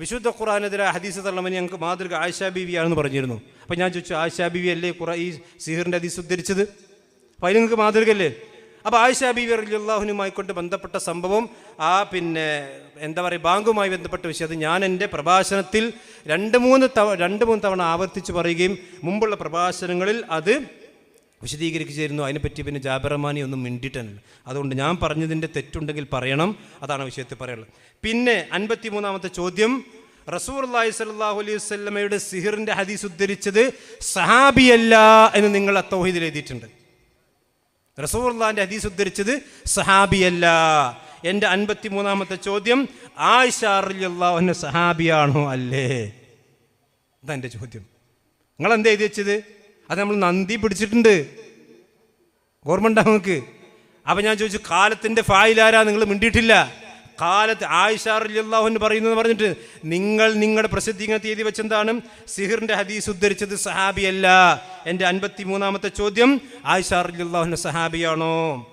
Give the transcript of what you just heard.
വിശുദ്ധ ഖുറാനെതിരെ ഹദീസ് തള്ളമനി ഞങ്ങൾക്ക് മാതൃക ആയിഷാ ബീവിയാണെന്ന് പറഞ്ഞിരുന്നു. അപ്പം ഞാൻ ചോദിച്ചു ആയിഷാ ബിവി അല്ലേ ഖുറ ഈ സിഹിറിന്റെ ഹദീസ് ഉദ്ധരിച്ചത്? അപ്പം അതിന് നിങ്ങൾക്ക് മാതൃകയല്ലേ? അപ്പോൾ ആയിഷാ ബീവി അള്ളാഹുനുമായി കൊണ്ട് ബന്ധപ്പെട്ട സംഭവം ആ പിന്നെ എന്താ പറയുക ബാങ്കുമായി ബന്ധപ്പെട്ട വിഷയം. അത് ഞാൻ എന്റെ പ്രഭാഷണത്തിൽ രണ്ട് മൂന്ന് തവ രണ്ട് മൂന്ന് തവണ ആവർത്തിച്ച് പറയുകയും മുമ്പുള്ള പ്രഭാഷണങ്ങളിൽ അത് വിശദീകരിച്ചിരുന്നു അതിനെപ്പറ്റി പിന്നെ ജാബിറമാനി ഒന്നും മിണ്ടിയിട്ടില്ല അതുകൊണ്ട് ഞാൻ പറഞ്ഞതിന്റെ തെറ്റുണ്ടെങ്കിൽ പറയണം. അതാണ് വിഷയത്തിൽ പറയാനുള്ളത്. പിന്നെ അൻപത്തി മൂന്നാമത്തെ ചോദ്യം. റസൂർ അള്ളാഹി സല്ലാഹു അലൈഹി വല്ലമയുടെ സിഹിറിന്റെ ഹദീസ് ഉദ്ധരിച്ചത് സഹാബിയല്ല എന്ന് നിങ്ങൾ അത്തൗഹീദിൽ എഴുതിയിട്ടുണ്ട്. റസൂർ അള്ളാഹിന്റെ ഹദീസ് ഉദ്ധരിച്ചത് സഹാബിയല്ല. എന്റെ അൻപത്തി മൂന്നാമത്തെ ചോദ്യം ആയിഷാറിയാഹുവിന്റെ സഹാബിയാണോ അല്ലേ? അതാ എന്റെ ചോദ്യം. നിങ്ങൾ എന്താ എഴുതി വെച്ചത്? അത് നമ്മൾ നന്ദി പിടിച്ചിട്ടുണ്ട്. ഓർമ്മ ഉണ്ടാവും നമുക്ക്? അപ്പം ഞാൻ ചോദിച്ചു കാലത്തിന്റെ ഫായിലാരാ നിങ്ങൾ മിണ്ടിയിട്ടില്ല. കാലത്ത് ആയിഷാറിയാഹുവിന് പറയുന്നത് പറഞ്ഞിട്ട് നിങ്ങൾ നിങ്ങളുടെ പ്രസിദ്ധീകരണ തീയതി വെച്ചെന്താണ്? സിഹിറിന്റെ ഹദീസ് ഉദ്ധരിച്ചത് സഹാബിയല്ല. എന്റെ അൻപത്തി മൂന്നാമത്തെ ചോദ്യം ആയിഷാറിയാഹുവിന്റെ സഹാബിയാണോ?